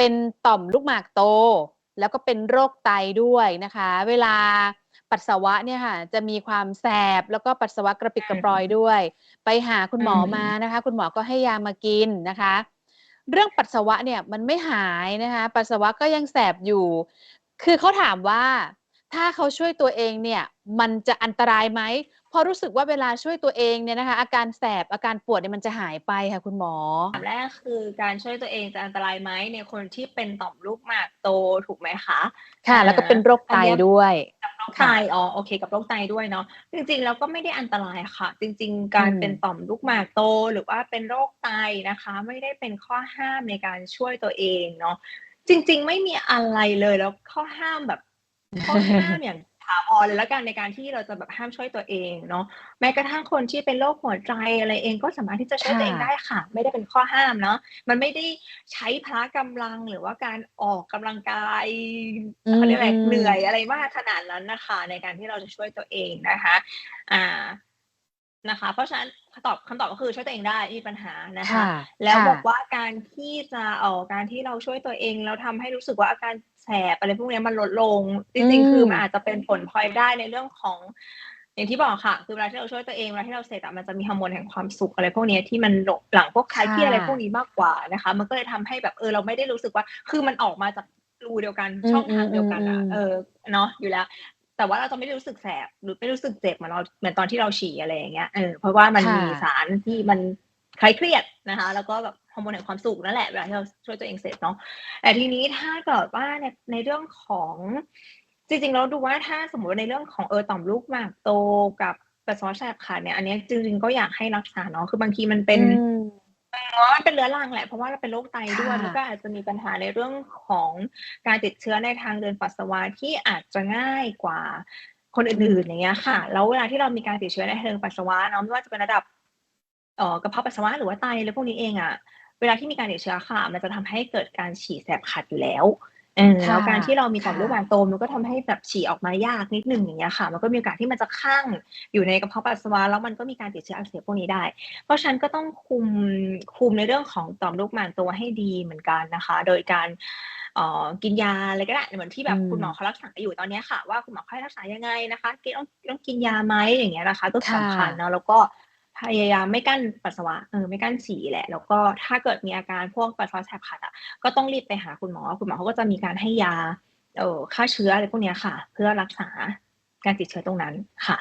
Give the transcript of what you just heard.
เป็นต่อมลูกหมากโต แล้วก็เป็นโรคไตด้วยนะคะ เวลาปัสสาวะเนี่ยค่ะ จะมีความแสบแล้วก็ปัสสาวะกระปิดกระปรอยด้วย ไปหาคุณหมอมานะคะ คุณหมอก็ให้ยามากินนะคะ เรื่องปัสสาวะเนี่ยมันไม่หายนะคะ ปัสสาวะก็ยังแสบอยู่ คือเขาถามว่า ถ้าเขาช่วยตัวเองเนี่ยมันจะอันตรายไหม?เพราะรู้สึกว่าเวลาช่วยตัวเองเนี่ยนะคะ อาการแสบอาการปวดเนี่ยมันจะหายไปค่ะคุณหมออย่างแรกคือการช่วยตัวเองจะอันตรายไหมในคนที่เป็นต่อมลูกหมากโตถูกไหมคะ?ค่ะอาแล้วก็เป็นโรคอัไตนเนี้ยด้วยกับโรคไตค่ะอ๋อโอเคกับโรคไตด้วยเนาะจริงๆแล้วก็ไม่ได้อันตรายค่ะ จริงๆอืการเป็นมต่อมลูกหมากโตหรือว่าเป็นโรคไตนะคะ ไม่ได้เป็นข้อห้ามในการช่วยตัวเองเนาะจริง ๆ ไม่มีอะไรเลยแล้วข้อห้ามแบบ ข้อห้ามอย่างถาวรเลยแล้วกันในการที่เราจะแบบห้ามช่วยตัวเองเนาะแม้กระทั่งคนที่เป็นโรคหัวใจอะไรเองก็สามารถที่จะช่วยค่ตัวเองได้ะค่ะ ไม่ได้เป็นข้อห้ามเนาะมันไม่ได้ใช้พละกำลังหรือว่าการออกกำลังกายอืเขาเรียกอะไรเหนื่อยมอะไรมากขนาดนั้นน่ะค่ะในการที่เราจะช่วยตัวเองนะคะ อ่า นะคะ เพราะฉะนั้นคำตอบคำตอบก็คือช่วยตัวเองได้ไม่มีปัญหานะค่คะะแล้วค่บอกะว่าการที่จะเอ่อการที่เราช่วยตัวเองแล้วทำให้รู้สึกว่าอาการแสบอะไรพวกเนี้ยมันลดลงจอืริงๆ คือมันมอาจจะเป็นผลพลอยได้ในเรื่องของ อย่างที่บอกค่ะ คือเวลาที่เราช่วยตัวเองเวลาที่เราเสร็จอะมันจะมีฮอร์โมนแห่งความสุขอะไรพวกเนี้ยที่มันหลงหลั่งพวกคคลาย่เครียดอะไรพวกนี้มากกว่านะคะ มันก็เลยทำให้แบบเออเราไม่ได้รู้สึกว่า คือมันออกมาจากรูเดียวกันอืช่องทางเดียวกันอะมเอๆๆอเนาะอยู่แล้ว แต่ว่าเราจะไม่ได้รู้สึกแสบหรือไม่รู้สึกเจ็บเหมือนเราเหมือนตอนที่เราฉี่อะไรอย่างเงี้ยเออเพราะว่ามันค่มีสาะรที่มันคลายเครียดนะคะ แล้วก็แบบฮอร์โมนแห่งความสุขนั่นแหละเวลาที่เราช่วยตัวเองเสร็จเนาะแต่ทีนี้ถ้าเกิดว่าในในเรื่องของจริงๆแล้วดูว่าถ้าสมมุติว่าในเรื่องของเออต่อมลูกหมากโตกับปัสสาวะแสบขัดเนี่ยอันเนี้ยจริงๆก็อยากให้รักษาเนาะคือบางทีมันเป็อืน มอ๋อมันเป็นเรื้อรังแหละเพราะว่าเราเป็นโรคไตคด้่วยมันก็ะอาจจะมีปัญหาในเรื่องของการติดเชื้อในทางเดินปัสสาวะที่อาจจะง่ายกว่าคนออืื่นมๆอย่างเงี้ยค่ะแล้วเวลาที่เรามีการติดเชื้อในทางเดินปัสสาวะเนาะไม่ว่าจะเป็นระดับเอ่อกระเพาะปัสสาวะหรือว่าไตอะไรพวกนี้เองอะเวลาที่มีการติดเชื้อค่ะ มันจะทำให้เกิดการฉี่แสบขัดอยู่แล้วเออค แล้่ะวการที่เรามีคต่อ่มลูกหมาะกโตมันก็ทำให้แบบฉี่ออกมายากนิดหนึ่งอย่างเงี้ยค่ะ มันก็มีโอกาสที่มันจะคั่งอยู่ในกระเพาะปัสสาวะแล้วมันก็มีการติดเชื้ออักเสบพวกนี้ได้ เพราะฉะนั้นก็ต้องคุมคุมในเรื่องของต่อมลูกหมากโตให้ดีเหมือนกันนะคะ โดยการเอ่อกินยาอะไรก็ได้เหมือนที่แบอืบคุณหมอมเขารักษาอยู่ตอนเนี้ยค่ะ ว่าคุณหมอเขาให้รักษายังไงนะคะกินต้องต้องกินยาไหมอย่างเงี้ยนะคะก็ค่สำคัญะเนาะแล้วก็ พยายามไม่กั้นปัสสาวะเออไม่กั้นฉี่แหละ แล้วก็ถ้าเกิดมีอาการพวกปัสสาวะแสบขัดอะก็ต้องรีบไปหาคุณหมอ คุณหมอเขาก็จะมีการให้ยาเออฆ่าเชื้ออะไรพวกนี้ค่ะ เพื่อรักษาการติดเชื้อตรงนั้นค่ะ